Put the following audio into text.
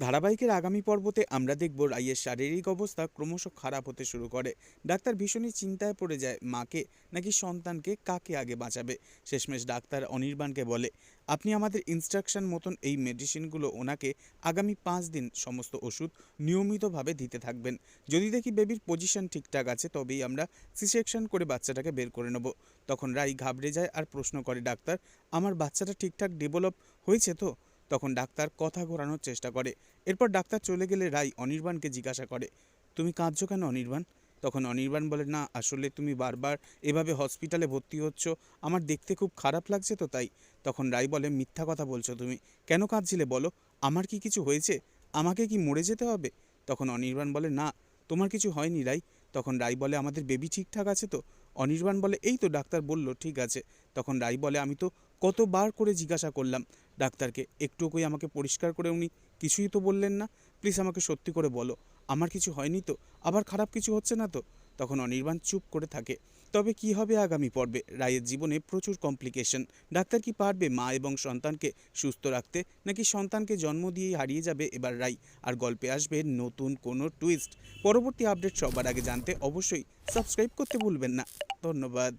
ধারাবাহিকের আগামী পর্বতে আমরা দেখব রাইয়ের শারীরিক অবস্থা ক্রমশ খারাপ হতে শুরু করে। ডাক্তার ভীষণই চিন্তায় পড়ে যায় মাকে, নাকি সন্তানকে কাকে আগে বাঁচাবে? শেষমেশ ডাক্তার অনির্বাণকে বলে, আপনি আমাদের ইনস্ট্রাকশন মতন এই মেডিসিনগুলো ওনাকে আগামী পাঁচ দিন সমস্ত ওষুধ নিয়মিতভাবে দিতে থাকবেন। যদি দেখি বেবির পজিশন ঠিকঠাক আছে, তবেই আমরা সিসেকশন করে বাচ্চাটাকে বের করে নেব। তখন রাই ঘাবড়ে যায় আর প্রশ্ন করে, ডাক্তার, আমার বাচ্চাটা ঠিকঠাক ডেভেলপ হয়েছে তো? তখন ডাক্তার কথা ঘোরানোর চেষ্টা করে। এরপর ডাক্তার চলে গেলে রাই অনির্বাণকে জিজ্ঞাসা করে, তুমি কাঁদছো কেন অনির্বাণ? তখন অনির্বাণ বলে, না, আসলে তুমি বারবার এভাবে হসপিটালে ভর্তি হচ্ছ। আমার দেখতে খুব খারাপ লাগছে তো তাই। তখন রাই বলে, মিথ্যা কথা বলছো তুমি। কেন কাঁদছিলে বলো? আমার কি কিছু হয়েছে? আমাকে কি মরে যেতে হবে? তখন অনির্বাণ বলে, না, তোমার কিছু হয়নি রাই তখন রাই বলে, আমাদের বেবি ঠিকঠাক আছে তো? অনির্বাণ বলে, এই তো ডাক্তার বলল, ঠিক আছে। তখন রাই বলে, আমি তো কতবার করে জিজ্ঞাসা করলাম। ডাক্তারকে। একটু কই আমাকে পরিষ্কার করে উনি কিছুই তো বললেন না। প্লিজ আমাকে সত্যি করে বলো, আমার কিছু হয়নি তো? আবার খারাপ কিছু হচ্ছে না তো? তখন অনির্বাণ চুপ করে থাকে। তবে কি হবে আগামী পর্বে? রায়ের জীবনে প্রচুর কমপ্লিকেশন। ডাক্তার কি পারবে মা এবং সন্তানকে সুস্থ রাখতে? নাকি সন্তানকে জন্ম দিয়েই হারিয়ে যাবে এবার রাই আর গল্পে আসবে নতুন কোনো টুইস্ট। পরবর্তী আপডেট সবার আগে জানতে অবশ্যই সাবস্ক্রাইব করতে ভুলবেন না। ধন্যবাদ।